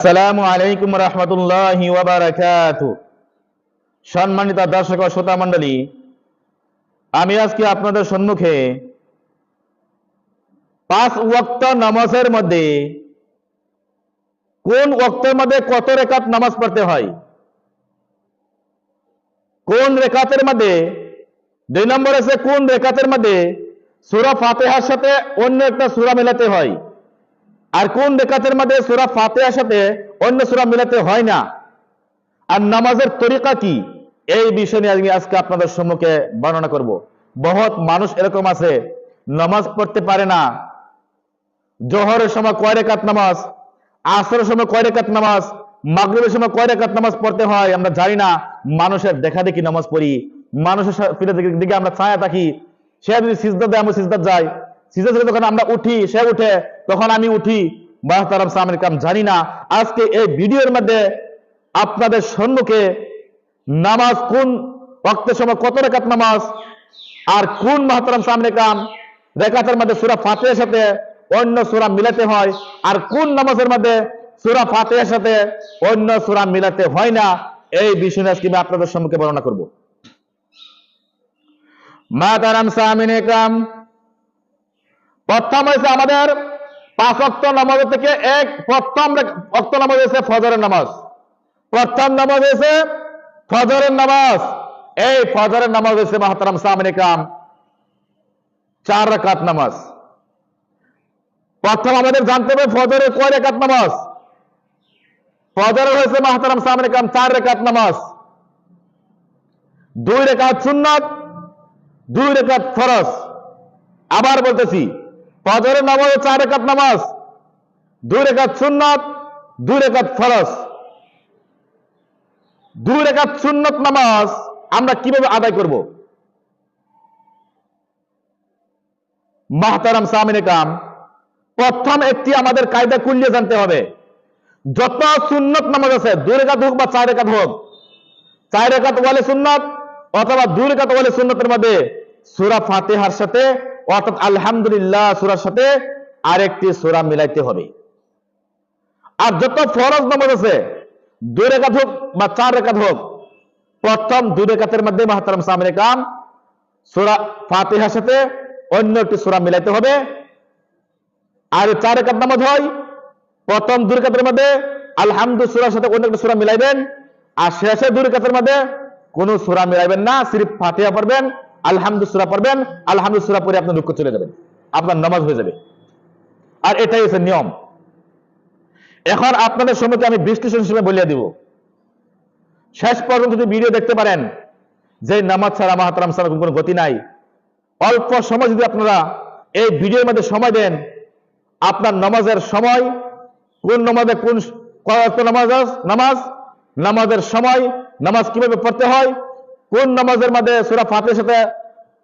আসসালামু আলাইকুম রহমতুল্লাহি সম্মানিত দর্শক ও শ্রোতা মণ্ডলী, আমি আজকে আপনাদের সম্মুখে পাঁচ ওয়াক্ত নামাজের মধ্যে কোন ওয়াক্তের মধ্যে কত রেখাত নামাজ পড়তে হয়? কোন রেখাতের মধ্যে? দুই নম্বর আছে কোন রেখাতের মধ্যে সূরা ফাতেহার সাথে অন্য একটা সূরা মেলাতে হয়? আর কোন রেখাতের মধ্যে সূরা ফাতিহার সাথে অন্য সূরা মিলাতে হয় না? আর নামাজের তরিকা কি? এই বিষয় নিয়ে আমি আজকে আপনাদের সম্মুখে বর্ণনা করব। বহুত মানুষ এরকম আছে, নামাজ পড়তে পারে না। জোহরের সময় কয় রেখাত নামাজ? আসরের সময় কয় রেখাত নামাজ? মাগরিবের সময় কয় রেখাত নামাজ পড়তে হয়? আমরা জানি না। মানুষের দেখা দেখি নামাজ পড়ি। মানুষের দিকে- আমরা ছায়া থাকি। সে যদি সিজদা দেয় আমি সিজদা যাই। সিজদা যখন আমরা উঠি, সে উঠে, তখন আমি উঠি। মাহতারাম সামনে কাম, জানি না। আজকে এই ভিডিওর মধ্যে আপনাদের সম্মুখে নামাজ কোন ওয়াক্তের সময় কত রেখাত নামাজ আর কোন মাহতারাম সামনে কাম রেখাতের মধ্যে সুরা ফাতেহার সাথে অন্য সুরা মিলাতে হয় আর কোন নামাজের মধ্যে সুরা ফাতেহার সাথে অন্য সুরা মিলাতে হয় না, এই বিষয় আজকে আমি আপনাদের সম্মুখে বর্ণনা করব। মাতারাম সামিন কাম প্রথম হয়েছে আমাদের পাঁচ অক্ট নামাজ থেকে এক, প্রথম অক্ত নামাজ হয়েছে ফজরের নামাজ। প্রথম নামাজ হয়েছে ফজরের নামাজ। এই ফজরের নামাজ হয়েছে মাহতারাম সামিন কাম চার রাকাত নামাজ। প্রথম আমাদের জানতে হবে ফজরের কয় রেখাত নামাজ? ফজরের হয়েছে মাহতারাম সামনে কাম চার রেখাত নামাজ। দুই রেখাত সুন্নাত, দুই রেখাত ফরজ। আবার বলতেছি ফজরের নামাজ চার রেখাত নামাজ। দুই রেখাত সুন্নাত, দুই রেখাত ফরজ। দুই রেখাত সুন্নত নামাজ আমরা কীভাবে আদায় করব? মাহতারাম সামিনে কাম প্রথম একটি আমাদের কায়দা কুল্লিয়ে জানতে হবে। যত সুন্নত নামাজ আছে, দুই রেখাত হোক বা চার রেখাত হোক, চার রেখাত ওয়ালে সুন্নত অথবা দুই রেখাত ওয়ালে সুন্নতের মধ্যে সুরা ফাতিহার সাথে, অর্থাৎ আলহামদুলিল্লাহ সুরার সাথে আরেকটি সুরা মিলাইতে হবে। আর যত ফরজ নামাজ আছে, দুই রেখাত হোক বা চার রেখাত হোক, প্রথম দুই রেখাতের মধ্যে মাহতারাম সামনে কাম সুরা ফাতিহার সাথে অন্য একটি সুরা মিলাইতে হবে। আর চার রেখাত নামাজ হয়, প্রথম দুই রেখাতের মধ্যে আলহামদু সুরার সাথে অন্য একটা সুরা মিলাইবেন, আর শেষে দুই রেখাতের মধ্যে কোন সুরা মিলাইবেন না, সিরিফ ফাতিহা পড়বেন। আলহামদু সুরা পড়বেন আলহামদু সুরা পড়ে আপনার দুঃখ চলে যাবেন, আপনার নামাজ হয়ে যাবে। আর এটাই হচ্ছে নিয়ম। এখন আপনাদের সম্মুখে আমি বিশ্লেষণ হিসেবে বলিয়ে দিব। শেষ পর্যন্ত যদি ভিডিও দেখতে পারেন, যে নামাজ ছাড়া মাহাতারাম ছাড়া কোনো গতি নাই, অল্প সময় যদি আপনারা এই ভিডিওর মধ্যে সময় দেন, আপনার নামাজের সময়, কোন নামাজে কোন নামাজ নামাজ? নামাজের সময় নামাজ কীভাবে পড়তে হয়? কোন নামাজের মধ্যে সুরা ফাতের সাথে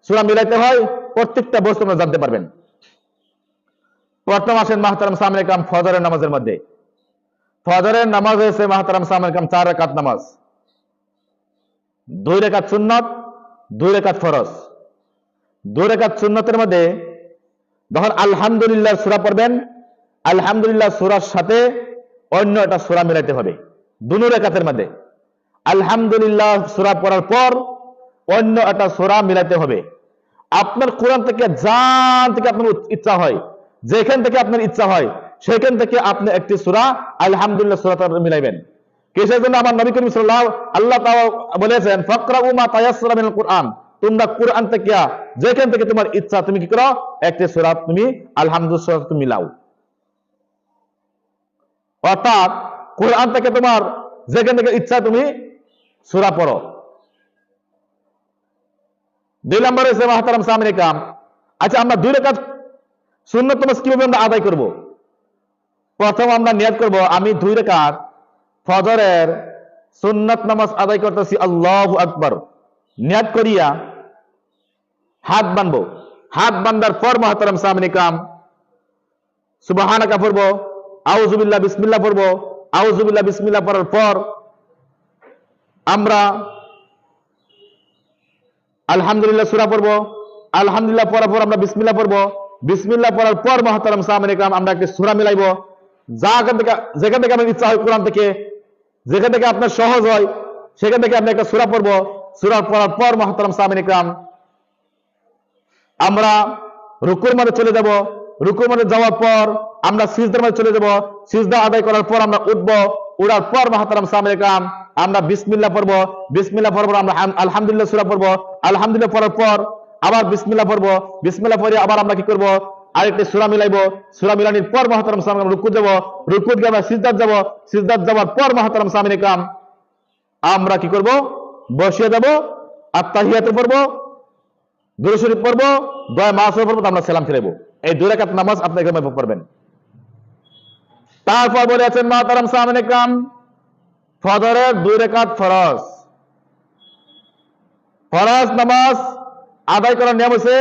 সুরা মিলাইতে হয়? প্রত্যেকটা বস্তু আপনারা জানতে পারবেন। প্রথম আসেন মাহতারাম সামনে কাম ফজরের নামাজের মধ্যে। ফজরের নামাজ হয়েছে মাহতারাম সামনে কাম চার রেখাত নামাজ। দুই রেখাত সুন্নত, দুই রেখাত ফরজ। দুই রেখাত সুন্নতের মধ্যে যখন আলহামদুলিল্লাহ সুরা পড়বেন, আলহামদুলিল্লাহ সুরার সাথে অন্য একটা সুরা মিলাইতে হবে। দুনু রেখাতের মধ্যে। আলহামদুলিল্লাহ সুরা পড়ার পর অন্য একটা সুরা মিলাইতে হবে। আপনার কোরআন থেকে যান থেকে আপনার ইচ্ছা হয়, যেখান থেকে আপনার ইচ্ছা হয়, সেখান থেকে আপনি একটি সুরা আলহামদুলিল্লাহ সুরা মিলাইবেন। কিসের জন্য আমার নবী করিম সাল্লাহ আল্লাহ বলেছেন, ফাকরাউ মা তায়াসসারা মিনাল কুরআন। তোমরা কোরআন থেকে, যেখান থেকে তোমার ইচ্ছা, তুমি কি করো? একটি সূরা তুমি আলহামদুলিল্লাহ তুমি মিলাও। অর্থাৎ কোরআন থেকে তোমার যেখান থেকে ইচ্ছা তুমি সূরা পড়ো। দুই নম্বর হচ্ছে, মাহতারাম সামনে কাম আচ্ছা আমরা দুই রেখাত সুন্নত নামাজ কীভাবে আমরা আদায় করব। প্রথম আমরা নিয়াত করব, আমি দুই রেখাত ফজরের সুন্নত নামাজ আদায় করতেছি, আল্লাহ আকবর। নিয়াত করিয়া হাত বানবো। হাত বান্দার পর মহাতারাম সামনে কাম সুবাহানাকা পড়ব আউজুবিল্লাহ বিসমিল্লাহ পড়ব। আউজুবিল্লাহ বিসমিল্লাহ পড়ার পর আমরা আলহামদুলিল্লাহ সুরা পড়ব, আলহামদুলিল্লাহ পড়ার পর আমরা বিসমিল্লাহ পড়ব, বিসমিল্লাহ পড়ার পর মহাতারাম সামনে কাম আমরা একটি সুরা মিলাইবো। যা এখান থেকে, যেখান থেকে আপনার ইচ্ছা হয় কোরআন থেকে, যেখান থেকে আপনার সহজ হয়, সেখান থেকে আমরা একটা সুরা পড়ব। সুরা পড়ার পর মহাতারাম সামিন ইকরাম, আমরা রুকুর মধ্যে চলে যাব। রুকুর মধ্যে যাওয়ার পর আমরা সিজদার মধ্যে চলে যাব। সিজদা আদায় করার পর আমরা উঠবো। উড়ার পর, মহাতারাম সামিন ইকরাম আমরা বিসমিল্লাহ পড়ব বিসমিল্লাহ পড়ব আমরা আম- আলহামদুলিল্লাহ সুরা পড়ব, আলহামদুলিল্লাহ পড়ার পর আবার বিসমিল্লাহ পড়ব, বিসমিল্লাহ পড়ে আবার আমরা কি করব? আরেকটি সুরা মিলাইবো, সুরা মিলানির পর মহাতারাম সামিন রুকু যাব রুকু দিয়ে আমরা সিজদাত যাব, সিজদাত যাওয়ার পর মহাতারাম সামিন ইকরাম আমরা কি করব? বসিয়ে যাব আত্মাহিয়াতে পড়ব দুরু শরীফ দয়া মাসে পড়ব আমরা সালাম ফিরাবো এই দুই রাকাত নামাজ আপনি এখানে পড়বেন। তারপর বলে আছেন মহাতারাম সামিন ইকরাম ফজরের দুই রেখাত ফরজ। ফরজ নামাজ আদায় করার নিয়ম হচ্ছে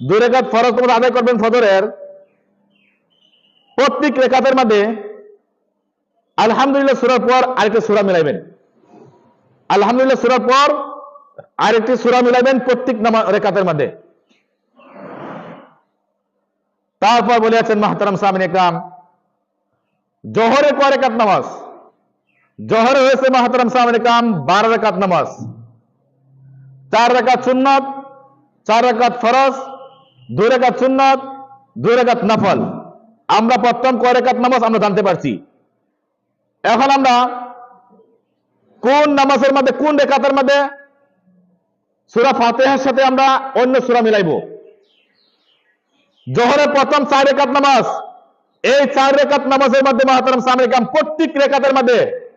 দুই রেখাত ফরজ নামাজ আদায় করবেন ফজরের। প্রত্যেক রেখাতের মধ্যে আলহামদুলিল্লাহ সুরার পর আরেকটা সুরা মিলাইবেন। আলহামদুলিল্লাহ সুরার পর আরেকটি সুরা মিলাইবেন প্রত্যেক রেখাতের মধ্যে। তারপর বলে আছেন মাহতারাম সামিন একরাম জোহরে কয় রেখাত নামাজ? জোহরে হয়েছে মাহতারাম সামিন একরাম বারো রেখাত নামাজ। চার রেখাত সুন্নত, চার রেখাত ফরজ, দুই রেখাত সুন্নত, দুই রেখাত নফল। আমরা প্রথম কয় রেখাত নামাজ আমরা জানতে পারছি। এখন আমরা কোন নামাজের মধ্যে, কোন রেখাতের মধ্যে সুরা ফাতেহার সাথে আমরা অন্য সুরা মিলাইব? জোহরের প্রথম চার রেখাত নামাজ এই চার রেখাত নামাজের মধ্যে মাহাতারাম সামনে প্রত্যেক রেখাতের মধ্যে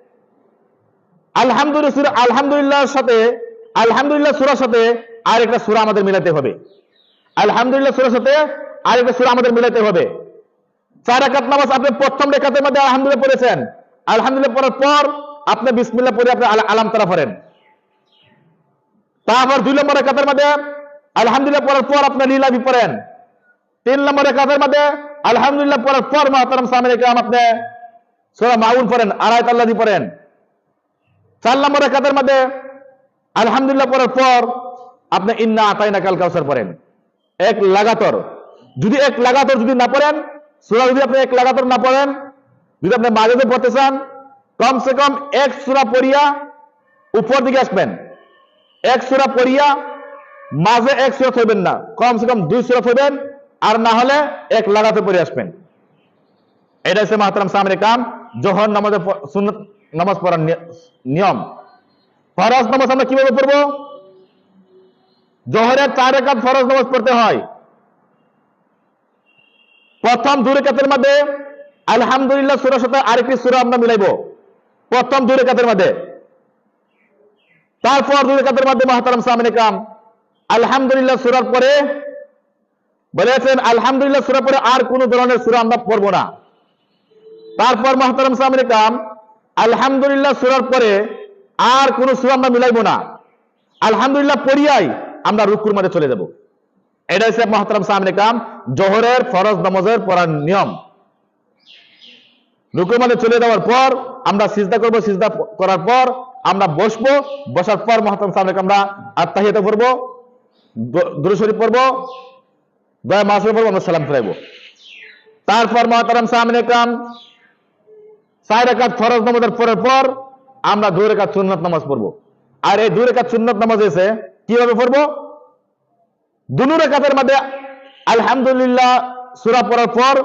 আলহামদুলিল্লাহ আলহামদুলিল্লাহর সাথে, আলহামদুলিল্লাহ সুরার সাথে আর একটা সুরা আমাদের মিলাতে হবে। আলহামদুলিল্লাহ সুরার সাথে আর একটা সুরা আমাদের মিলাতে হবে। চার রেখাত নামাজ আপনি প্রথম রেখাতের মধ্যে আলহামদুলিল্লাহ পড়েছেন। আলহামদুলিল্লাহ পড়ার পর আপনি বিসমিল্লাহ পড়ে আপনি আলা- আলাম তারা পড়েন। তারপর দুই নম্বর রেখাতের মধ্যে আলহামদুলিল্লাহ পড়ার পর আপনি লীলাবি পড়েন। তিন নম্বর রেখাতের মধ্যে আলহামদুলিল্লাহ পড়ার পর মাহতারাম সামনে রেখাম আপনি সোরা মাউন পড়েন আড়াই তাল্লাদি পড়েন। চার নম্বর রেখাতের মধ্যে আলহামদুলিল্লাহ পড়ার পর আপনি ইন্না আতাইনা কাল কাউসার পড়েন। এক লাগাতর। যদি এক লাগাতর যদি না পড়েন, সুরা যদি আপনি এক লাগাতর না পড়েন, যদি আপনি মাঝে পড়তে চান, কমসে কম এক সুরা পড়িয়া উপর দিকে আসবেন। এক সুরা পড়িয়া মাঝে এক সুরা থইবেন না, কমসে কম দুই সুরা থইবেন আর না হলে এক লাগাতে পড়ে আসবেন। এটা হচ্ছে মাহতারাম সামনে কাম জোহর নামাজে নামাজ পড়ার নিয়ম। ফরজ নামাজ আমরা কীভাবে পড়ব? জোহরের চার রেখাত ফরজ নামাজ পড়তে হয়। প্রথম দুই রেখাতের মধ্যে আলহামদুলিল্লাহ সুরার সাথে আরেকটি সুরা আমরা মিলাইব। প্রথম দুই রেখাতের মধ্যে। তারপর দুই রেখাতের মধ্যে মাহতারাম সামিন কাম আলহামদুলিল্লাহ সুরার পরে বলেছেন, আলহামদুলিল্লাহ সুরার পরে আর কোন ধরনের সুরা আমরা পড়ব না। তারপর মাহতারাম সামিন কাম আলহামদুলিল্লাহ, সুরার পরে আর কোন সুরা আমরা মিলাইব না। আলহামদুলিল্লাহ, পড়িয়াই আমরা রুকুর মাঝে চলে যাব। এটা হচ্ছে মহাতারাম সামনে কাম জোহরের ফরজ নামাজের পড়ার নিয়ম। রুকুর মাঝে চলে যাওয়ার পর, আমরা সিজদা করব, সিজদা করার পর আমরা বসবো, বসার পর মহাতারাম সামনে আমরা আত্মাহিয়াতে পড়ব দুরু শরীফ পড়ব দয়া মাসে পড়ব আমরা সালাম ফিরাইবো। তারপর মহাতারাম সামনে কাম চার রেখাত ফরজ নামাজের পরের পর আমরা দুই রেখাত সুন্নত নামাজ পড়ব। আর এই দুই রেখাত সুন্নত নামাজ এসে কীভাবে পড়ব? দুনু রেখাতের মধ্যে আলহামদুলিল্লাহ সুরা পড়ার পর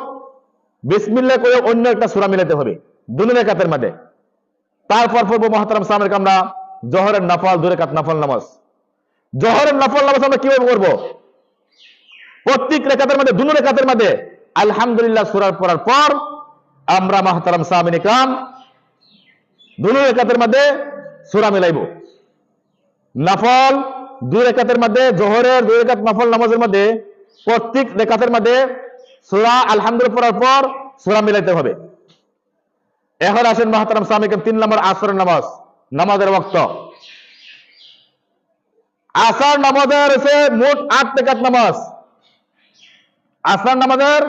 বিসমিল্লাহ করে অন্য একটা সুরা মিলাতে হবে, দুনু রেখাতের মধ্যে তারপর পড়ব মহাতারাম সামের আমরা জহরের নফল, দুই রেখাত নফল নামাজ। জহরের নফল নামাজ আমরা কীভাবে করব প্রত্যেক রেখাতের মধ্যে, দুনু রেখাতের মধ্যে, আলহামদুলিল্লাহ সুরার পড়ার পর আমরা মহাতারাম সামিন ইকরাম, দুনু রেখাতের মধ্যে সুরা মিলাইব। নফল দুই রেখাতের মধ্যে, জোহরের দুই রেখাত নফল নামাজের মধ্যে, প্রত্যেক রেখাতের মধ্যে সুরা আলহামদুলিল্লাহ পড়ার পর সুরা মিলাইতে হবে। এখন আসেন মহাতারাম সামিক তিন নম্বর আসরের নামাজ, নামাজের বক্ত আসার নামাজের হচ্ছে মোট আট রেখাত নামাজ। আসার নামাজের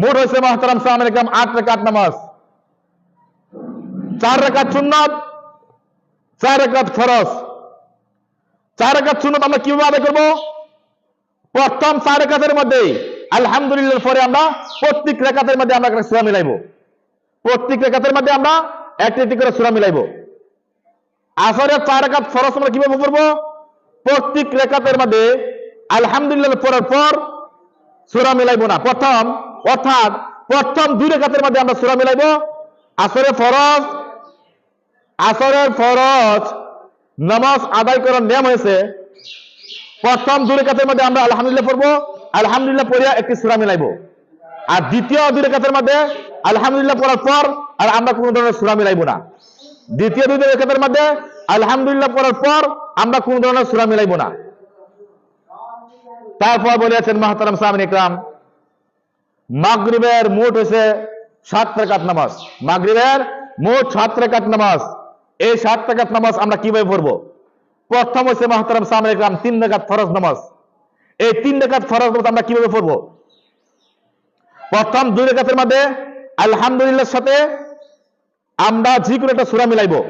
মোট হয়েছে মহাতারাম সামিক আট রেখাত নামাজ। চার রেখাত সুন্নত, চার রেখাত ফরজ। চার রেখাত সুন্নত আমরা কীভাবে আদায় করব? প্রথম চার রেখাতের মধ্যে আলহামদুলিল্লাহ পরে আমরা প্রত্যেক রেখাতের মধ্যে আমরা একটা সুরা মিলাইবো। প্রত্যেক রেখাতের মধ্যে আমরা একটি একটি করে সূরা মিলাইবো। আসরের চার রেখাত ফরজ আমরা কীভাবে করব? প্রত্যেক রেখাতের মধ্যে আলহামদুলিল্লাহ পড়ার পর সূরা মিলাইবো না। প্রথম, অর্থাৎ প্রথম দুই রেখাতের মধ্যে আমরা সূরা মিলাইবো। আসরের ফরজ আসরের ফরজ নামাজ আদায় করার নিয়ম হয়েছে। প্রথম দুই রেখাতের মধ্যে আমরা আলহামদুলিল্লাহ পড়ব। আলহামদুলিল্লাহ পড়িয়া একটি সূরা মিলাইবো। আর দ্বিতীয় দুই রেখাতের মধ্যে আলহামদুলিল্লাহ পড়ার পর আর আমরা কোনো ধরনের সূরা মিলাইবো না। দ্বিতীয় দুই রেখাতের মধ্যে আলহামদুলিল্লাহ পড়ার পর আমরা কোন ধরনের সূরা মিলাইবো না। তারপর বলেছেন মাহতারাম সামিন ইকরাম মাগরিবের মোট হয়েছে সাত রেখাত নামাজ। মাগরিবের মোট সাত রেখাত নামাজ। এই সাত রেখাত নামাজ আমরা কীভাবে পড়ব? প্রথম হচ্ছে মাহতারাম সামিন ইকরাম তিন রেখাত ফরজ নামাজ। এই তিন রেখাত ফরজ নামাজ আমরা কীভাবে পড়ব? প্রথম দুই রেখাতের মধ্যে আলহামদুলিল্লাহর সাথে আমরা যে কোনো একটা সুরা মিলাইবো।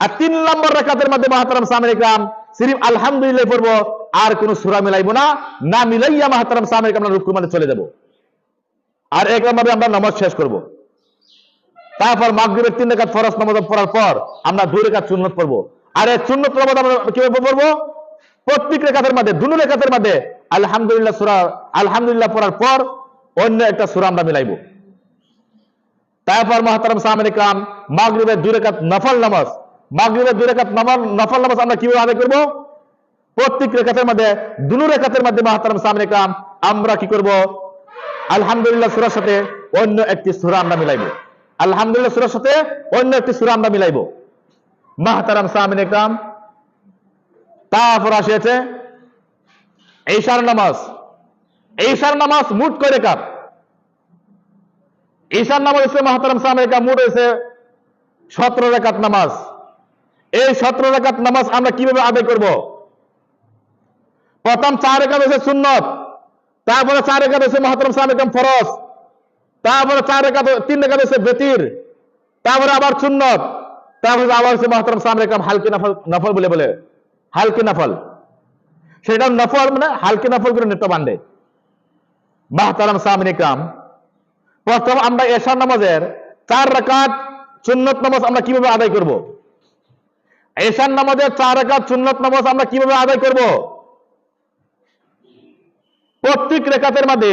আর তিন নম্বর রেখাতের মধ্যে মাহাতারাম সামির ইকরাম সিরিফ আলহামদুলিল্লাহ পড়ব। আর কোন সুরা মিলাইবো না না মিলাইয়া মাহাতারাম সামির ইকরাম রুকুর মধ্যে চলে যাব। আর একরকম ভাবে আমরা নামাজ শেষ করব। তারপর মাগরিবের তিন রেখাত ফরজ নামাজ পড়ার পর আমরা দুই রেখাত সুন্নত পড়ব। আর এই সুন্নত নামাজ আমরা কীভাবে পড়ব? প্রত্যেক রেখাতের মধ্যে দুনো রেখাতের মধ্যে আলহামদুলিল্লাহ সুরা, আলহামদুলিল্লাহ পড়ার পর অন্য একটা সুরা আমরা মিলাইবো। তারপর মহাতারাম সামিন ইকরাম মাগরিবের দুই রেখাত নফল নামাজ, মাগরিবের দুই রেখাত নফল নামাজ আমরা কীভাবে আদায় করব? প্রত্যেক রেখাতের মধ্যে, দুনো রেখাতের মধ্যে মহাতারাম সামিন ইকরাম আমরা কি করব? আলহামদুলিল্লাহ সূরার সাথে অন্য একটি সূরা আমরা মিলাইব। আলহামদুলিল্লাহ সূরার সাথে অন্য একটি সূরা আমরা মিলাইব। মহাতারাম সামিন ইকরাম তারপর আসিয়াছে ঈশার নামাজ। ঈশার নামাজ মুট করে কাপ ঈশার নামাজ হচ্ছে মহাতারাম সামেকা মুড হয়েছে সতেরো রেখাত নামাজ। এই সতেরো রেখাত নামাজ আমরা কীভাবে আদায় করব? প্রথম চার রেখাত হচ্ছে সুন্নত, তারপরে চার রেখাত হচ্ছে মহাতারাম সামেকাম ফরজ, তারপরে চার রেখাত তিন রেখাত হচ্ছে বেতির তারপরে আবার সুন্নত, তারপরে আবার হচ্ছে মহাতারাম সামেকাম হালকি নফল নফল বলে বলে, হালকি নফল। সেটা নফল মানে হালকি নফল করে নেতা বান্ধে মাহতারাম সামিন ইকরাম প্রথম আমরা এশার নামাজের চার রাকাত সুন্নত নামাজ আমরা কীভাবে আদায় করব? এশার নামাজের চার রাকাত সুন্নত নামাজ আমরা কীভাবে আদায় করব? প্রত্যেক রেখাতের মধ্যে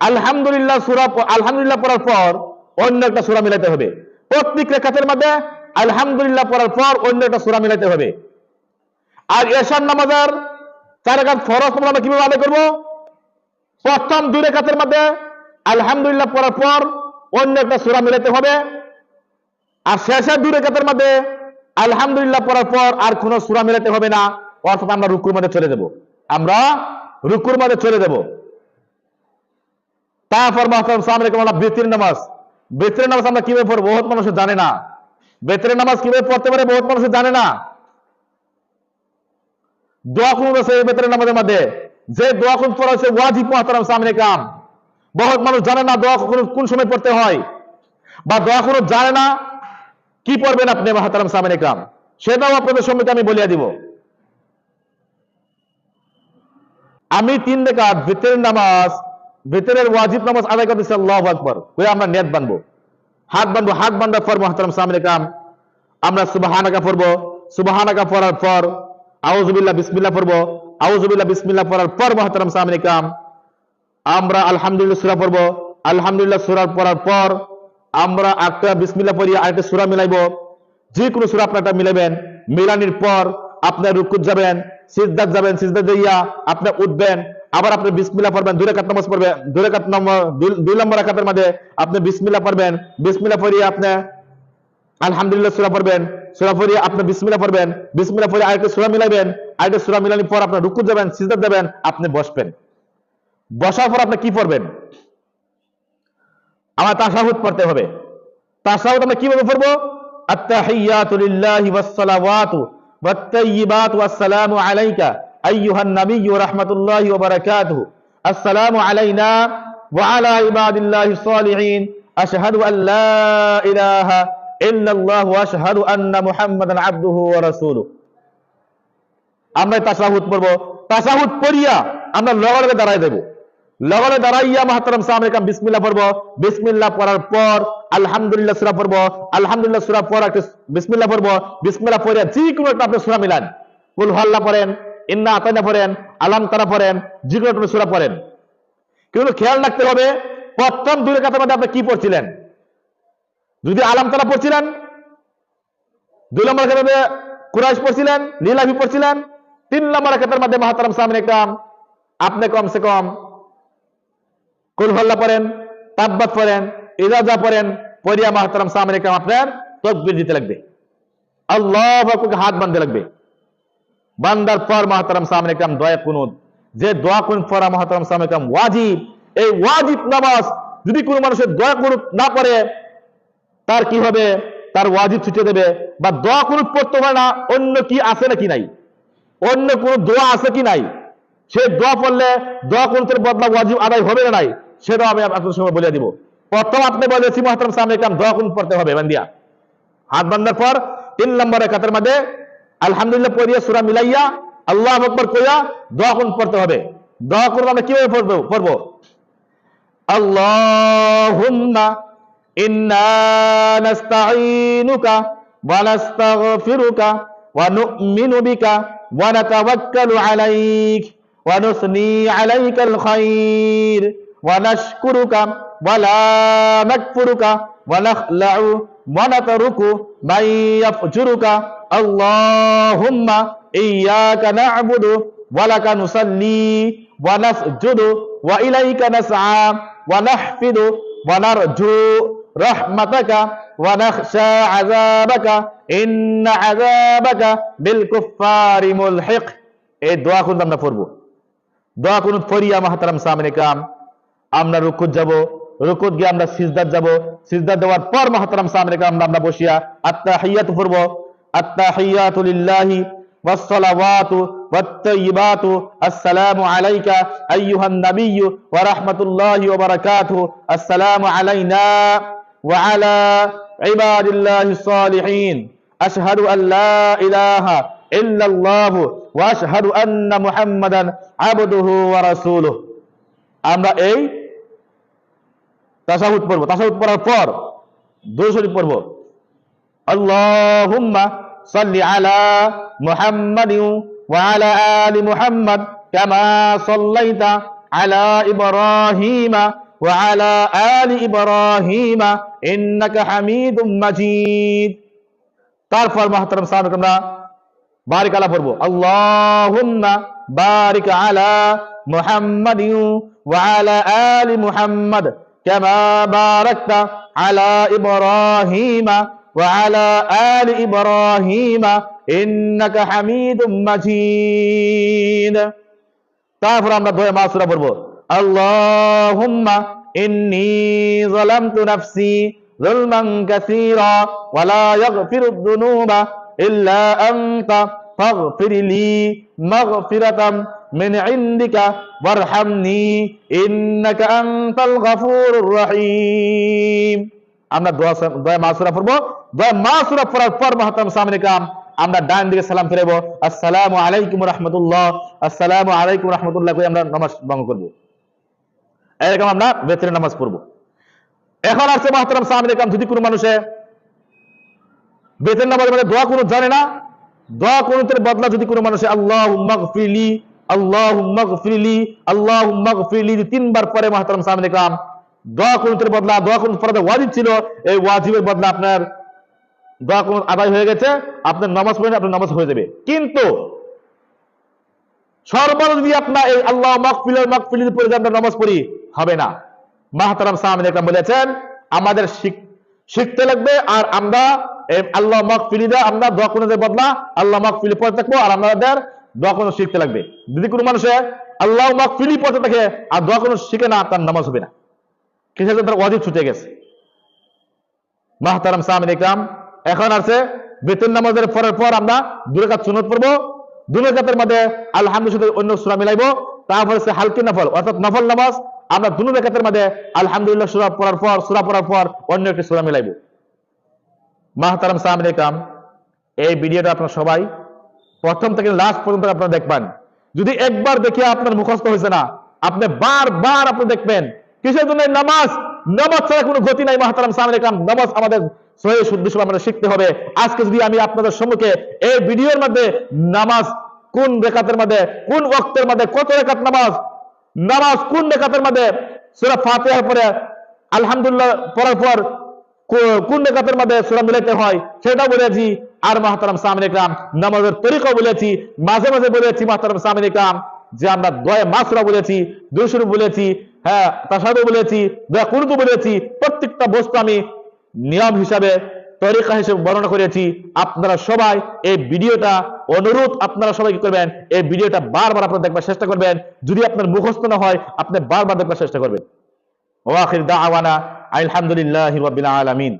আলহামদুলিল্লাহ সূরা আলহামদুলিল্লাহ পড়ার পর অন্য একটা সূরা মিলাতে হবে। প্রত্যেক রেখাতের মধ্যে আলহামদুলিল্লাহ পড়ার পর অন্য একটা সুরা মিলাতে হবে। আর এশার নামাজের চার রাকাত ফরজ আমরা কীভাবে আদায় করব? প্রথম দুই রেখাতের মধ্যে আলহামদুলিল্লাহ পড়ার পর অন্য একটা সূরা মিলাতে হবে। আর শেষের দুই রেখাতের মধ্যে আলহামদুলিল্লাহ পড়ার পর আর কোন সুরা মিলাতে হবে না, অর্থাৎ আমরা রুকুর মধ্যে চলে যাব। আমরা রুকুর মধ্যে চলে যাব। তারপর মাহতারাম সামনে কেমন বেতির নামাজ। বেতরের নামাজ আমরা কীভাবে পড়ব? বহুত মানুষ জানে না। বেতরের নামাজ কীভাবে পড়তে পারে বহুত মানুষ জানে না। আছে বেতরের নামাজের মধ্যে। যে দোয়া পড়া মাহতারাম সামনে কাম। বহুত মানুষ জানে না দোয়া কোন সময় পড়তে হয়। বা দোয়া জানে না, কি পড়বেন আপনি মাহাতারাম সামিন ইকরাম সেটাও আপনাদের সম্মুখে আমি বলিয়া দিব। আমি তিন রেখাত ভিতরের নামাজ, ভিতরের ওয়াজিব নামাজ আদায় করতেছি আল্লাহ আকবর। হয়ে আমরা নেট বানবো। হাত বানবো, হাত বান্ধার পর মাহাতারাম সামিন ইকরাম আমরা সুবাহানাকা পড়ব। সুবাহানাকা পড়ার পর আউজুবিল্লাহ বিসমিল্লাহ পড়ব। আউজুবিল্লাহ বিসমিল্লাহ পড়ার পর মাহাতারাম সামিন ইকরাম আমরা আলহামদুলিল্লাহ সুরা পড়ব। আলহামদুলিল্লাহ সুরা পড়ার পর, আমরা একটা বিসমিল্লাহ পড়ি আরেকটা সুরা মিলাইবো। যে কোনো সুরা আপনারটা মিলাবেন মিলানির পর আপনার রুকুত যাবেন, সিজদাত যাবেন, সিজদা দিয়া আপনি উঠবেন, আবার আপনি বিসমিল্লাহ পড়বেন, দুই রাকাত নামাজ পড়বেন, দুই রাকাত নম্বর দুই- নম্বর রাকাতের মধ্যে আপনি বিসমিল্লাহ পড়বেন, বিসমিল্লাহ পড়িয়ে আপনি আলহামদুলিল্লাহ সুরা পড়বেন, সুরা পড়িয়ে আপনি বিসমিল্লাহ পড়বেন, বিসমিল্লাহ পড়িয়ে আরেকটা সুরা মিলাবেন আরেকটা সুরা মিলানোর পর আপনার রুকুত যাবেন, সিজদাত যাবেন, আপনি বসবেন। বসার পর আপনি কি পড়বেন? আমার তাশাহুদ পড়তে হবে। তাশাহুদ আমরা কীভাবে পড়ব? আত্তাহিয়াতু লিল্লাহি ওয়াস সালাওয়াতু ওয়াত তাইয়্যিবাতু ওয়াসসালামু আলাইকা আইয়ুহান নাবিয়্যু রাহমাতুল্লাহি ওয়া বারাকাতুহু আসসালামু আলাইনা ওয়া আলা ইবাদিল্লাহিস সালিহিন আশহাদু আন লা ইলাহা ইল্লাল্লাহ ওয়া আশহাদু আন্না মুহাম্মাদান আবদুহু ওয়া রাসূলুহু আমরা তাশাহুদ পড়বো তাশাহুদ পড়িয়া আমরা লগে লগে দাঁড়ায় দেব লগনে দাঁড়াইয়া মাহতারাম সামনে কাম বিসমিল্লাহ পড়ব। বিসমিল্লাহ পড়ার পর আলহামদুলিল্লাহ সূরা পড়ব। আলহামদুলিল্লাহ সূরা পর একটা বিসমিল্লাহ পড়ব। বিসমিল্লাহ পড়ে যে কোনো একটা আপনি সূরা মিলান। কুল হাল্লা পড়েন, ইন্না আতাইনা পড়েন, আলাম তারা পড়েন যে কোনো একটা সূরা পড়েন। কিন্তু খেয়াল রাখতে হবে, প্রথম দুই রেখাতের মধ্যে আপনি কি পড়ছিলেন? যদি আলাম তারা পড়ছিলেন, দুই নম্বর ক্ষেত্রে কুরাইশ পড়ছিলেন, নীলাভি পড়ছিলেন, তিন নম্বর ক্ষেত্রের মধ্যে মাহাতারাম কাম আপনি কমসে কম কুলহল্লা পড়েন? তাব্বাত পড়েন, ইজাজা পড়েন পরিয়া মাহাতারাম সামনে আপনার তকবির দিতে লাগবে। আল্লাহ আকবরকে হাত বাঁধতে লাগবে। বান্দার পর মাহাতারাম সামনে কাম দয়া কুনুদ যে দোয়া কুন পড়া মাহাতারাম সামনে কাম ওয়াজিব। এই ওয়াজিব নামাজ যদি কোনো মানুষের দয়া কুনুত না পড়ে, তার কি হবে? তার ওয়াজিব ছুটে দেবে। বা দোয়া কুনুত পড়তে পারে না, অন্য কি আছে নাকি নাই? অন্য কোন দোয়া আছে কি নাই? সে দোয়া পড়লে দোয়া কুনুতের বদলা ওয়াজিব আদায় হবে না নাই? সেটাও আমি আপনার সময় বলে দিব। প্রথম আপনি বলেছি সামনে দোয়া পড়তে হবে, বান্দিয়া। হাত বান্ধার পর তিন নম্বরের কাতার মধ্যে, আলহামদুলিল্লাহ, পড়িয়া, সুরা মিলাইয়া, আল্লাহ আকবর কইয়া দোয়া কুন পড়তে হবে। দোয়া করব আমরা কীভাবে পড়ব পড়ব? আল্লাহুম্মা ইন্না নাস্তাঈনুকা ওয়া নাস্তাগফিরুকা ওয়া নু'মিনু বিকা ওয়া নাতাওয়াক্কালু আলাইক ওয়া নুসনি আলাইকাল খায়র ওয়া নাশকুরুকা ওয়া লা নাকফুরুকা ওয়া নাখলাউ ওয়া নাতরুকু মান ইয়াফজুরুকা আল্লাহুম্মা ইয়্যাকা না'বুদু ওয়া লাকা নুসাল্লি ওয়া নাসজুদু ওয়া ইলাইকা নাসআ ওয়া নাহফিদু ওয়া নারজু রাহমাতাকা ওয়া নাখশা আযাবাকা ইন্না আযাবাকা বিল কুফফারি মুলহিক এই দোয়া কিন্তু আমরা পড়ব দোয়া কোন ফরিয়া মাহতারাম সামনে কাম আমরা রুকুত যাব রুকুত গিয়ে আমরা সিজদার যাব সিজদার দেওয়ার পর মাহতারাম সামনে কাম আমরা বসিয়া আত্তাহিয়াতু পড়ব আত্তাহিয়াতু লিল্লাহি والصلوات والطيبات السلام عليك أيها النبي ورحمة الله وبركاته السلام علينا وعلى عباد الله الصالحين أشهد أن لا إله إلا الله وأشهد أن محمدا عبده ورسوله আমরা এই তাসাহুদ পড়ব, তাসাহুদ পড়ার পর দুই শরীফ পড়ব। আল্লাহুম্মা সাল্লি আলা মুহাম্মাদিন ওয়া আলা আলি মুহাম্মাদ কামা সাল্লাইতা আলা ইব্রাহিমা ওয়া আলা আলি ইব্রাহিমা ইন্নাকা হামিদুম মাজিদ। তারপর মহতরম সাহেব আমরা বারিক আলা পড়ব। আল্লাহুম্মা বারিক আলা মুহাম্মাদিন ওয়া আলা আলি মুহাম্মাদ কামা বারাকতা আলা ইব্রাহিমা وعلى آل إبراهيم إنك حميد مجيد তারপর আমরা দোয়া মাসুরা পড়বো আল্লাহুম্মা ইন্নী যালামতু নাফসি যুলমান কাসীরা ওয়া লা ইয়াগফিরুদ দুনুবা ইল্লা আনতা ফাগফির লি মাগফিরাতাম মিন ইনদিকা ওয়ারহামনি, ইন্নাকা আনতাল গফুরুর রহিম। আমরা দোয়া মাসুরা পড়ব। দোয়া মাসুরা পড়ার পর মহাতাম সামনে আমরা ডান দিকে সালাম ফিরাবো আসসালামু আলাইকুম রহমতুল্লাহ, আসসালামু আলাইকুম রহমতুল্লাহ করে আমরা নামাজ ভঙ্গ করব। এরকম আমরা বেতনের নামাজ পড়ব। এখন আসছে মহাতারাম সামনে কাম যদি কোনো মানুষে বেতন নামাজ মানে দোয়া কোনো জানে না, দোয়া কোনতের বদলা যদি কোনো মানুষে আল্লাহ মাগফিরলি নামাজ পড়ে হবে না। বলেছেন, আমাদের শিখতে লাগবে আর আমরা আল্লাহ মাকফিলিদা আমরা দোয়া কুনুতের বদলা, আল্লাহ মাকফিলি পড়ে থাকব আর আমাদের দোয়া কুনুত শিখতে লাগবে। যদি কোনো মানুষে আল্লাহ মাকফিলি পড়তে থাকে, আর দোয়া কুনুত শিখে না, তার নামাজ হবে না। কিসের তার ওয়াজিব ছুটে গেছে? মাহতারাম সামিন ইকরাম এখন আছে বেতন নামাজের পরের পর আমরা দুরেকাত সুনত পড়ব। দুরেকাতের মধ্যে আলহামদুলিল্লাহ অন্য সুরা মিলাইবো। তারপরে সে হালকি নফল, অর্থাৎ নফল নামাজ, আমরা দুনু রেখাতের মধ্যে আলহামদুলিল্লাহ সুরা পড়ার পর, সুরা পড়ার পর অন্য একটি সুরা মিলাইবো। মাহতারাম সামিন ইকরাম এই ভিডিওটা আপনার সবাই প্রথম থেকে লাস্ট পর্যন্ত আপনারা দেখবেন। যদি একবার দেখে আপনার মুখস্থ হয়েছে না, আপনি বারবার আপনি দেখবেন। কিসের জন্য? নামাজ। নামাজ ছাড়া কোনো গতি নাই, মাহতারাম সামনে কাম নামাজ আমাদের সহি শুদ্ধ আমাদের শিখতে হবে। আজকে যদি আমি আপনাদের সম্মুখে এই ভিডিওর মধ্যে নামাজ কোন রেখাতের মধ্যে, কোন ওয়াক্তের মধ্যে, কত রেখাত নামাজ নামাজ কোন রেখাতের মধ্যে, সূরা ফাতিহার পরে আলহামদুলিল্লাহ পড়ার পর কোন রেখাতের মধ্যে সূরা মিলাইতে হয় সেটা বলেছি আর মাহতারাম সামনে কাম নামাজের তরিকাও বলেছি, মাঝে মাঝে বলেছি মাহতারাম সামনে কাম যে আমরা দয়া মাসরা বলেছি দুশুর বলেছি হ্যাঁ তাসাদু বলেছি, দয়া কুরদু বলেছি, প্রত্যেকটা বস্তু আমি নিয়ম হিসাবে, তরিকা হিসেবে বর্ণনা করেছি। আপনারা সবাই এই ভিডিওটা অনুরোধ, আপনারা সবাই কি করবেন, এই ভিডিওটা বারবার আপনারা দেখবার চেষ্টা করবেন। যদি আপনার মুখস্থ না হয়, আপনি বারবার দেখবার চেষ্টা করবেন। ওয়াখির দাওয়ানা আলহামদুলিল্লাহি রাব্বিল আলামিন।